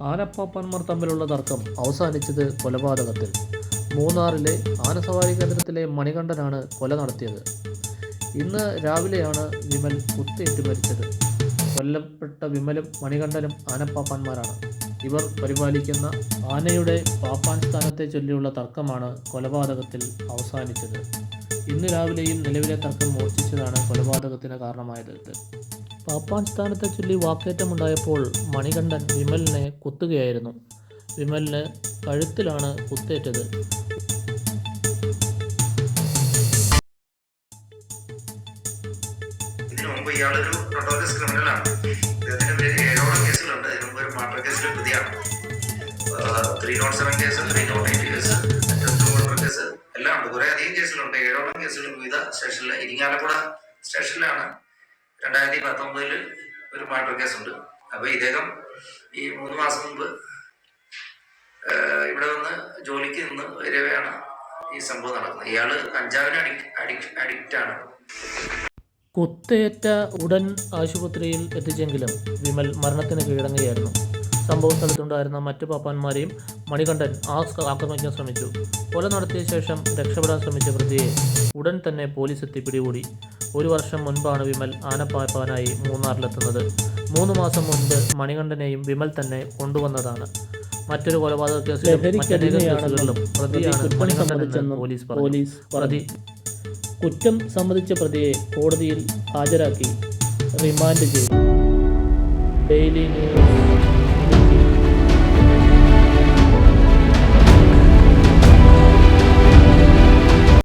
ആനപ്പാപ്പാന്മാർ തമ്മിലുള്ള തർക്കം അവസാനിച്ചത് കൊലപാതകത്തിൽ. മൂന്നാറിലെ ആനസവാരി കേന്ദ്രത്തിലെ മണികണ്ഠനാണ് കൊല നടത്തിയത്. ഇന്ന് രാവിലെയാണ് വിമൽ കുത്തേറ്റ് മരിച്ചത്. കൊല്ലപ്പെട്ട വിമലും മണികണ്ഠനും ആനപ്പാപ്പാന്മാരാണ്. ഇവർ പരിപാലിക്കുന്ന ആനയുടെ പാപ്പാൻ സ്ഥാനത്തെ ചൊല്ലിയുള്ള തർക്കമാണ് കൊലപാതകത്തിൽ അവസാനിച്ചത്. ഇന്ന് രാവിലെയും നിലവിലെ തർക്കം മൂർച്ഛിച്ചതാണ് കൊലപാതകത്തിന് കാരണമായത് പാപ്പാൻ സ്ഥാനത്തെ ചൊല്ലി വാക്കേറ്റമുണ്ടായപ്പോൾ മണികണ്ഠൻ വിമലിനെ കുത്തുകയായിരുന്നു. വിമലിന് കഴുത്തിലാണ് കുത്തേറ്റത്. ഇതിനു മുമ്പ് ഇയാളൊരു നൊട്ടോറിയസ് ക്രിമിനലാണ്. ഇദ്ദേഹത്തിന് പേര് ഏഴോളം കേസുകളുണ്ട്. ഇതിനു മുമ്പ് ഒരു മർഡർ കേസിലെ പ്രതിയാണ്. Three nought seven case three nought eight case murder case എല്ലാം ഉണ്ട്. കുറെ അധികം കേസുകളുണ്ട്. ഏഴോളം കേസുകൾ വിവിധ സ്റ്റേഷനിൽ ഇരിങ്ങാലക്കുട സ്റ്റേഷനിലാണ്. രണ്ടായിരത്തി പത്തൊമ്പതിൽ ഒരു മർഡർ കേസുണ്ട്. അപ്പോൾ ഇദ്ദേഹം ഈ മൂന്ന് മാസം മുമ്പ് ഇവിടെ വന്ന് ജോലിക്ക് നിന്ന് വരവെയാണ് ഈ സംഭവം നടക്കുന്നത്. ഇയാൾ കഞ്ചാവിന് അഡിക്റ്റ് ആണ് കുത്തേറ്റ ഉടൻ ആശുപത്രിയിൽ എത്തിച്ചെങ്കിലും വിമൽ മരണത്തിന് കീഴടങ്ങുകയായിരുന്നു. സംഭവ സ്ഥലത്തുണ്ടായിരുന്ന മറ്റു പാപ്പാന്മാരെയും മണികണ്ഠൻ ആസ് ആക്രമിക്കാൻ ശ്രമിച്ചു. കൊല നടത്തിയ ശേഷം രക്ഷപ്പെടാൻ ശ്രമിച്ച പ്രതിയെ ഉടൻ തന്നെ പോലീസ് എത്തി പിടികൂടി. ഒരു വർഷം മുൻപാണ് വിമൽ ആനപ്പാപ്പാനായി മൂന്നാറിലെത്തുന്നത്. മൂന്ന് മാസം മുൻപ് മണികണ്ഠനെയും വിമൽ തന്നെ കൊണ്ടുവന്നതാണ്. മറ്റൊരു കൊലപാതക കേസിലും മറ്റനേകം കേസുകളിലും പ്രതിയാണ് മണികണ്ഠനെന്ന് പോലീസ് പറഞ്ഞു. പ്രതി കുറ്റം സംബന്ധിച്ച പ്രതിയെ കോടതിയിൽ ഹാജരാക്കി റിമാൻഡ് ചെയ്തു. Daily news